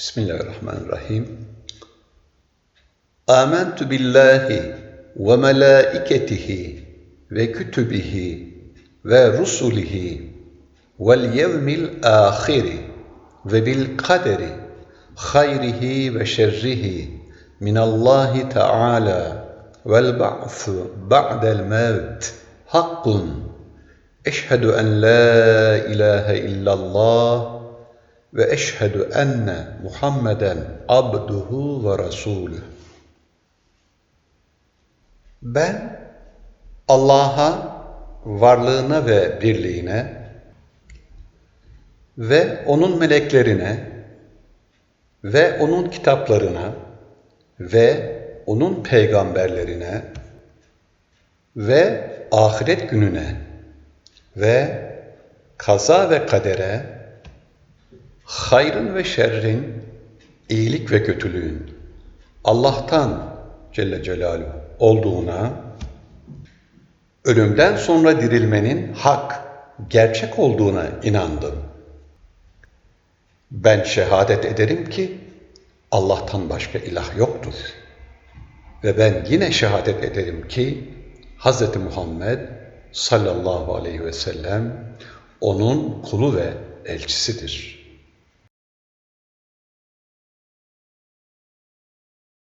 Bismillahirrahmanirrahim. Âmentu billahi ve melâiketihi ve kütübihi ve rusulihi vel yevmil âhiri ve bil kaderi hayrihi ve şerrihi minallahi teâlâ vel ba'su ba'del mevt hakkun eşhedü en la ilahe illallah ve eşhedü enne Muhammeden abduhu ve rasuluh. Ben Allah'a, varlığına ve birliğine ve onun meleklerine ve onun kitaplarına ve onun peygamberlerine ve ahiret gününe ve kaza ve kadere hayrın ve şerrin, iyilik ve kötülüğün Allah'tan Celle Celaluhu olduğuna, ölümden sonra dirilmenin hak, gerçek olduğuna inandım. Ben şehadet ederim ki Allah'tan başka ilah yoktur. Ve ben yine şehadet ederim ki Hz. Muhammed sallallahu aleyhi ve sellem onun kulu ve elçisidir.''